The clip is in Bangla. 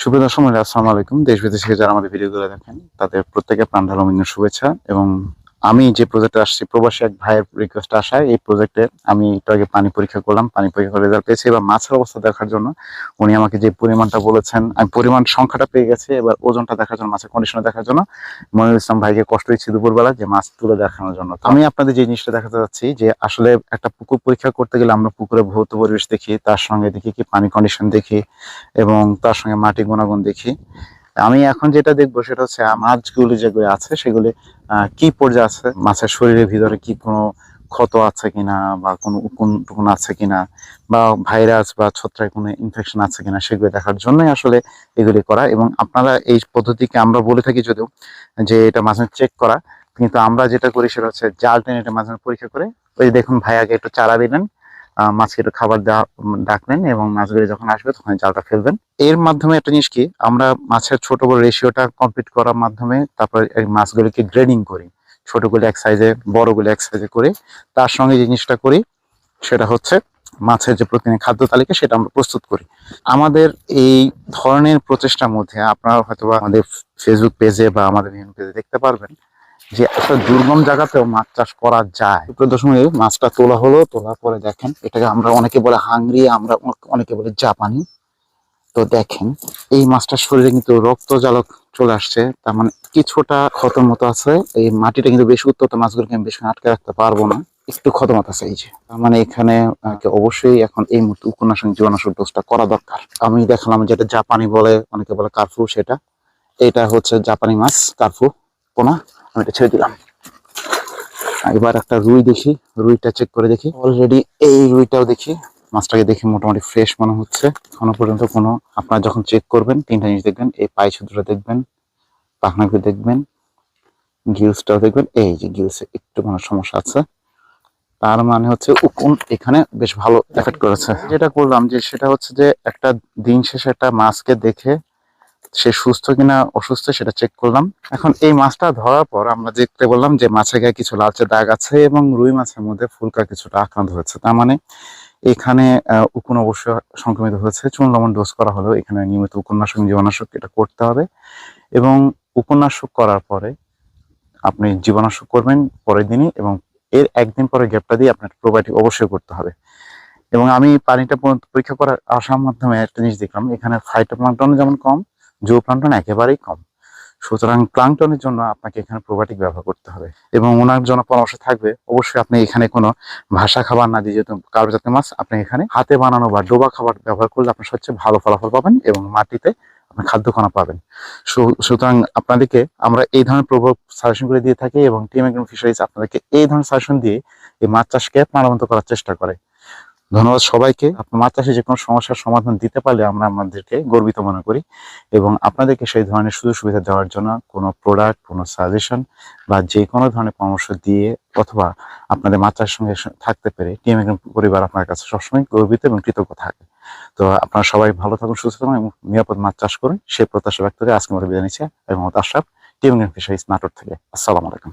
সুপ্রিয় মন্ডলী, আসসালামু আলাইকুম। দেশ বিদেশে যারা আমাদের ভিডিওগুলো দেখেন তাদের প্রত্যেকে প্রাণ ঢালো মিনের শুভেচ্ছা এবং আমি যে প্রজেক্টে আসছি, প্রবাসী এক ভাইয়ের রিকোয়েস্ট আসায় এই প্রজেক্টে আমি একটু আগে পানি পরীক্ষা করলাম, পানি পরীক্ষা রেজাল্ট পেয়েছি। এবার মাছের অবস্থা দেখার জন্য উনি আমাকে যে পরিমাণটা বলেছেন, আমি পরিমাণ সংখ্যাটা পেয়ে গেছি, এবার ওজনটা দেখার জন্য, মাছের কন্ডিশনে দেখার জন্য। মনিরুল ইসলাম ভাইকে কষ্ট হচ্ছে দুপুরবেলা যে মাছ তুলে দেখানোর জন্য। আমি আপনাদের যে জিনিসটা দেখাতে যাচ্ছি যে আসলে একটা পুকুর পরীক্ষা করতে গেলে আমরা পুকুরে ভৌত পরিবেশ দেখি, তার সঙ্গে দেখি কি পানি কন্ডিশন দেখি, এবং তার সঙ্গে মাটি গুণাগুণ দেখি। আমি এখন যেটা দেখব সেটা হচ্ছে মাছগুলি যেগুলো আছে, সেগুলি কি পর্যায়ে আছে? মাছের শরীরের ভিতরে কি কোনো ক্ষত আছে কিনা বা কোনো টুকুন আছে কিনা? বা ভাইরাস বা ছত্রাক কোনো ইনফেকশন আছে কিনা সেগুলো দেখার জন্যই আসলে এগুলি করা। এবং আপনারা এই পদ্ধতিকে আমরা বলে থাকি যদিও যে এটা মাঝে চেক করা। কিন্তু আমরা যেটা করি সেটা হচ্ছে, জাল টেনে এটা মাঝে পরীক্ষা করে, ওই দেখুন ভাই আগে একটু চারা দিলেন একটু খাবার দেওয়া ডাকলেন এবং মাছগুলি যখন আসবে তখন জালটা ফেলবেন। এর মাধ্যমে একটা জিনিস কি, আমরা মাছের ছোট বড় রেশিওটা কমপ্লিট করার মাধ্যমে তারপর এই মাছগুলিকে গ্রেডিং করি। ছোটগুলো এক সাইজে বড়গুলো এক সাইজে করে। তার সঙ্গে যে জিনিসটা করি, সেটা হচ্ছে মাছের যে প্রতিদিন খাদ্য তালিকা, সেটা আমরা প্রস্তুত করি। আমাদের এই ধরনের প্রচেষ্টার মধ্যে আপনারা হয়তো আমাদের ফেসবুক পেজে বা আমাদের পেজে দেখতে পারবেন। যে একটা দুর্গম জায়গাতেও মাছ চাষ করা যায়। দর্শক মাছটা তোলা হলো, তোলার পরে দেখেন, এটাকে আমরা অনেকে বলে হাংরি, আমরা অনেকে বলে জাপানি। তো দেখেন, এই মাছটার শরীরে কিন্তু রক্ত জালক চলে আসছে, তার মানে কিছুটা ক্ষতর মতো আছে। এই মাটিটা কিন্তু বেশি উত্তপ্ত মাছগুলোকে আমি বেশি আটকে রাখতে পারব না, একটু ক্ষত আছে এই যে। তার মানে এখানে অবশ্যই এখন এই মুহূর্তে উপন্যাসক জীবাণুনাশক ডোজটা করা দরকার। আমি দেখলাম যেটা জাপানি বলে, অনেকে বলে কার্ফু সেটা। এটা হচ্ছে জাপানি মাছ, কার্ফু পোনা। আমি এটা ছেড়ে দিলাম। এবার একটা রুই দেখি, রুইটা চেক করে দেখি। অলরেডি এই রুইটাও দেখি। মাছটাকে দেখে মোটামুটি ফ্রেশ মনে হচ্ছে। এখনও পর্যন্ত কোনো, আপনারা যখন চেক করবেন, তিনটা জিনিস দেখবেন, এই পাই ছুদ্রটা দেখবেন পাখনাগুলো দেখবেন গিলসটাও দেখবেন, এই যে গিলসে একটু কোনো সমস্যা আছে। তার মানে হচ্ছে উকুন এখানে বেশ ভালো এফেক্ট করেছে। যেটা করলাম যে, সেটা হচ্ছে যে একটা দিন শেষে একটা মাছকে দেখে সে সুস্থ কিনা অসুস্থ সেটা চেক করলাম। এখন এই মাছটা ধরার পর আমরা দেখতে বললাম যে মাছের গায়ে কিছু লালচে দাগ আছে এবং রুই মাছের মধ্যে ফুলকা কিছুটা আক্রান্ত হয়েছে। তার মানে এখানে উকুন অবশ্য সংক্রমিত হয়েছে। চুন লবণ ডোজ করা হলেও এখানে নিয়মিত উপন্যাসক জীবাণুনাশক এটা করতে হবে এবং উপন্যাসক করার পরে আপনি জীবনাশক করবেন পরের দিনই এবং এর একদিন পরে গ্যাপটা দিয়ে আপনার প্রোবায়োটিক অবশ্যই করতে হবে। এবং আমি পানিটা পরীক্ষা করার আসার মাধ্যমে একটা জিনিস দেখলাম, এখানে ফাইটোপ্লাঙ্কটন যেমন কম জো প্লাঙ্কটন একেবারেই কম। সুতরাং প্লাঙ্কটনের জন্য আপনাকে এখানে প্রোবায়োটিক ব্যবহার করতে হবে এবং ওনার জন্য পরামর্শ থাকবে, অবশ্যই আপনি এখানে কোনো ভাষা খাবার না দিয়ে যেহেতু কার্ব জাতীয় মাছ, আপনি এখানে হাতে বানানো বা ডোবা খাবার ব্যবহার করলে আপনার সবচেয়ে ভালো ফলাফল পাবেন এবং মাটিতে আপনি কণা পাবেন। সুতরাং আপনাদেরকে আমরা এই ধরনের প্রভাব সাজেশন করে দিয়ে থাকি এবং টিম এগ্রো ফিশারিজ আপনাদেরকে এই ধরনের সাজেশন দিয়ে এই মাছ চাষকে প্রাণবন্ত করার চেষ্টা করে। ধন্যবাদ সবাইকে। আপনার মাছ চাষে যে কোনো সমস্যার সমাধান দিতে পারলে আমরা আমাদেরকে গর্বিত মনে করি এবং আপনাদেরকে সেই ধরনের সুযোগ সুবিধা দেওয়ার জন্য কোনো প্রোডাক্ট কোনো সাজেশন বা যে কোনো ধরনের পরামর্শ দিয়ে অথবা আপনাদের মাছ চাষের সঙ্গে থাকতে পেরে এগ্রো পরিবার আপনার কাছে সবসময় গর্বিত এবং কৃতজ্ঞ থাকে। তো আপনারা সবাই ভালো থাকুন, সুস্থ থাকুন এবং নিরাপদ মাছ চাষ করুন সেই প্রত্যাশা ব্যক্ত করে আজকে মতো বিদায় নিচ্ছে। এবং আশরাফ এগ্রো ফিশারিজ নাটোর থেকে। আসসালামু আলাইকুম।